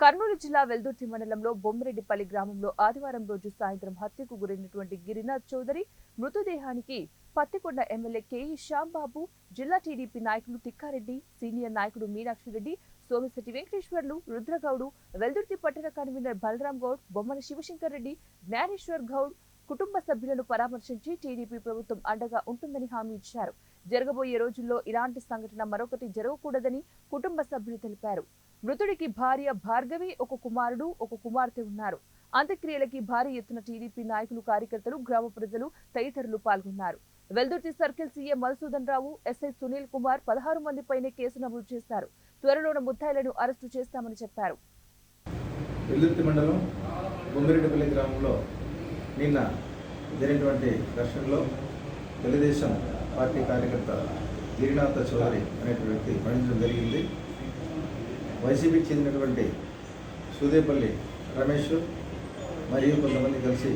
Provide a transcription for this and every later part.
కర్నూలు జిల్లా వెల్దుర్తి మండలంలో బొమ్మిరెడ్డిపల్లి గ్రామంలో ఆదివారం రోజు సాయంత్రం హత్యకు గురైనటువంటి Girinath Chowdary మృతదేహానికి Pattikonda MLA K E Shyambabu జిల్లా టీడీపీ నాయకులు తిక్కారెడ్డి సీనియర్ నాయకుడు మీనాక్షిరెడ్డి సోమిశెట్టి వెంకటేశ్వర్లు రుద్రగౌడు వెల్దుర్తి పట్టణ కన్వీనర్ బలరాం గౌడ్ బొమ్మన శివశంకర్ రెడ్డి జ్ఞానేశ్వర్ గౌడ్ కుటుంబ సభ్యులను పరామర్శించి టీడీపీ ప్రభుత్వం అండగా ఉంటుందని హామీ ఇచ్చారు. జరగబోయే రోజుల్లో ఇలాంటి సంఘటన మరొకటి జరగకూడదని కుటుంబ సభ్యులు తెలిపారు. మృతుడికి భార్య భార్గవి ఒక కుమారుడు ఒక కుమార్తె ఉన్నారు. అంత్యక్రియలకి భారీ ఎత్తున టీడీపీ నాయకులు కార్యకర్తలు గ్రామ ప్రజలు తదితరులు పాల్గొన్నారు. Veldurthi circle CM Madhusudan Rao SI Sunil Kumar పదహారు మంది పైనే కేసు నమోదు చేశారు. త్వరలోన ముద్దాయిలను అరెస్టు చేస్తామని చెప్పారు. వెల్దుర్తి మండలం బొమ్మిరెడ్డిపల్లి గ్రామంలో నిన్న జరిగినటువంటి ఘర్షణలో తెలుగుదేశం పార్టీ కార్యకర్త గిరినాథ చౌదరి అనేటువంటి వ్యక్తి మరణించడం జరిగింది. వైసీపీకి చెందినటువంటి సూదేపల్లి రమేష్ మరియు కొంతమంది కలిసి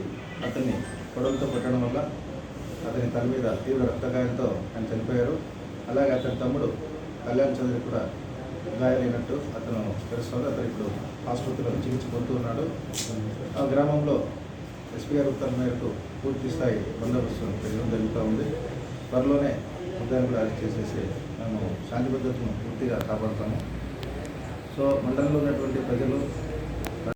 అతన్ని పొడవులతో కొట్టడం వల్ల అతని తల మీద తీవ్ర రక్తగాయంతో ఆయన చనిపోయారు. అలాగే అతని తమ్ముడు కళ్యాణ్ చౌదరి కూడా గాయాలైనట్టు అతను తెలుస్తుంది. అతను ఇప్పుడు ఆసుపత్రిలో చికిత్స పొందుతూ ఉన్నాడు. ఆ గ్రామంలో ఎస్పీ గారి ఉత్తర్వు మేరకు పూర్తి స్థాయి బందోబస్తు జరుగుతూ ఉంది. త్వరలోనే ముద్దాయిని కూడా అరెస్ట్ చేసేసి మేము శాంతి భద్రతను పూర్తిగా కాపాడుతాము. సో మండలంలో ఉన్నటువంటి ప్రజలు